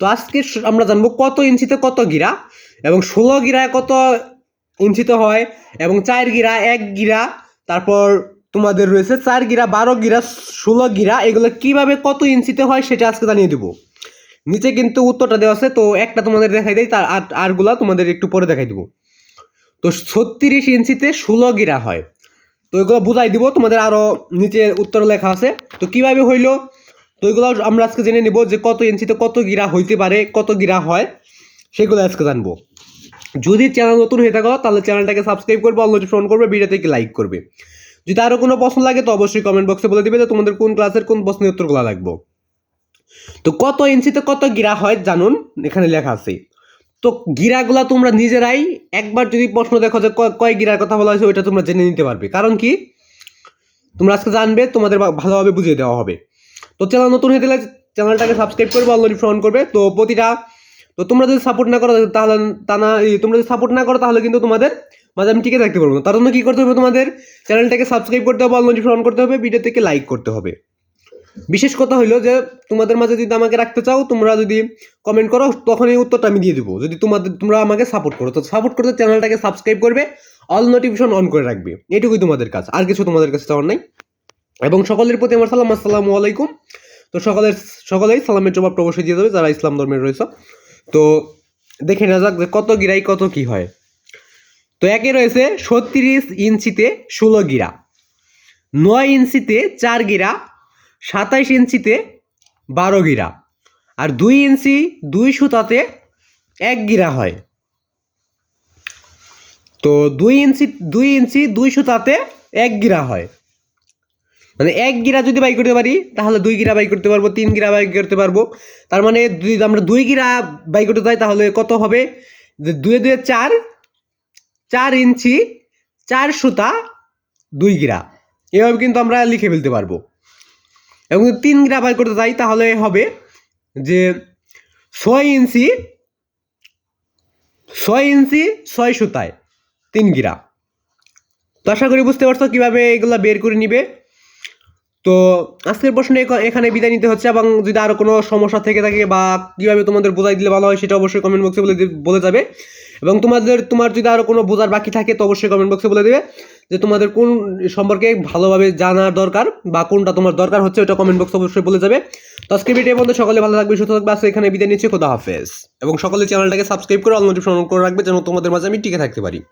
তো আজকে আমরা জানব কত ইঞ্চিতে কত গিরা এবং ষোলো গিরায় কত ইঞ্চিতে হয় এবং চার গিরা, এক গিরা, তারপর তোমাদের রয়েছে চার গিরা, বারো গিরা, ষোলো গিরা, এগুলো কীভাবে কত ইঞ্চিতে হয় সেটা আজকে জানিয়ে দেবো। নিচে কিন্তু উত্তরটা দেওয়া আছে, তো একটা তোমাদের দেখাই দেয় তার আর আরগুলা তোমাদের একটু পরে দেখাই দেবো। তো ছত্রিশ ইঞ্চিতে ষোলো গিরা হয়। তো এগুলো বুঝাই দিব, তোমাদের আরও নিচে উত্তর লেখা আছে। তো কীভাবে হইল? তো এগুলো আমরা আজকে জেনে নেব যে কত ইঞ্চিতে কত গিরা হইতে পারে, কত গিরা হয়, সেগুলো আজকে জানব। যদি চ্যানেল নতুন হয়ে থাকো, তাহলে চ্যানেলটাকে সাবস্ক্রাইব করবে অল নোটিফিকেশন করবে, ভিডিওতে লাইক করবে। যদি আরও কোনো প্রশ্ন লাগে, তো অবশ্যই কমেন্ট বক্সে বলে দিবে যে তোমাদের কোন ক্লাসের কোন প্রশ্নের উত্তরগুলো লাগবে। তো কত ইঞ্চিতে কত গিরা হয় জানুন, এখানে লেখা আছে। তো গিরাগুলা তোমরা নিজেরাই একবার যদি প্রশ্ন দেখো যে কয় গিরার কথা বলা হয়েছে, ওইটা তোমরা জেনে নিতে পারবে। কারণ কি? তোমরা আজকে জানবে, তোমাদের ভালোভাবে বুঝিয়ে দেওয়া হবে। তো চ্যানেল নতুন হয়ে গেলে চ্যানেলটাকে সাবস্ক্রাইব করবে অলরেডি ফোন করবে। তো প্রতিটা, তো তোমরা যদি সাপোর্ট না করো, তাহলে তা না তোমরা যদি সাপোর্ট না করো, তাহলে কিন্তু তোমাদের মাঝে আমি টিকে থাকতে পারব না। তার জন্য কী করতে হবে তোমাদের? চ্যানেলটাকে সাবস্ক্রাইব করতে হবে অলরেডি ফোন করতে হবে ভিডিও থেকে লাইক করতে হবে। বিশেষ কথা হইল যে, তোমাদের মাঝে যদি আমাকে রাখতে চাও, তোমরা যদি কমেন্ট করো তখন এই উত্তরটা আমি দিয়ে দেবো। যদি তোমাদের, তোমরা আমাকে সাপোর্ট করো, তো সাপোর্ট করতে চ্যানেলটাকে সাবস্ক্রাইব করবে অল নোটিফিকেশন অন করে রাখবে। এটুকুই তোমাদের কাজ, আর কিছু তোমাদের কাছে চাওয়ার নাই। এবং সকলের প্রতি আমার সালাম, আসসালামু আলাইকুম। তো সকলের, সকলেই সালামের জবাব অবশ্যই দিয়ে দেবে যারা ইসলাম ধর্মের রয়েছে। তো দেখে না যাক যে কত গিরাই, কত কি হয়। তো একে রয়েছে ছত্রিশ ইঞ্চিতে ষোলো গিরা, নয় ইঞ্চিতে চার গিরা, সাতাইশ ইঞ্চিতে বারো গিরা, আর দুই ইঞ্চি দুই সুতাতে এক গিরা হয়। তো দুই ইঞ্চি দুই ইঞ্চি দুই সুতাতে এক গিরা হয়। মানে এক গিরা যদি বাই করতে পারি, তাহলে দুই গিরা বাই করতে পারব, তিন গিরা বাই করতে পারব। তার মানে যদি আমরা দুই গিরা বাই করতে চাই, তাহলে কত হবে? যে দুয়ে দুয়ে চার চার ইঞ্চি, চার সুতা, দুই গিরা। এভাবে কিন্তু আমরা লিখে ফেলতে পারব। এবং তিন গিরা বাই করতে চাই, তাহলে হবে যে ছয় ইঞ্চি ছয় ইঞ্চি, ছয় সুতায় তিন গিরা। তো আশা করি বুঝতে পারছ কীভাবে এগুলো বের করে নিবে। তো আজকের প্রশ্নে এখ- এখানে বিদায় নিতে হচ্ছে এবং যদি আরও কোনো সমস্যা থেকে থাকে বা কীভাবে তোমাদের বোঝাই দিলে ভালো হয় সেটা অবশ্যই কমেন্ট বক্সে বলে বলে যাবে। এবং তোমাদের, তোমার যদি আরও কোনো বোঝার বাকি থাকে তো অবশ্যই কমেন্ট বক্সে বলে দেবে যে তোমাদের কোন সম্পর্কে ভালোভাবে জানার দরকার বা কোনটা তোমার দরকার হচ্ছে ওটা কমেন্ট বক্সে অবশ্যই বলে যাবে। তো আজকে ভিডিও বন্ধু সকলে ভালো থাকবে, সুস্থ থাকবে। আজকে এখানে বিদায় নিচ্ছে। খোদা হাফেজ। এবং সকলে চ্যানেলটাকে সাবস্ক্রাইব করে অল নোটিফিকেশন করে রাখবে যেন তোমাদের মাঝে আমি টিকে থাকতে পারি।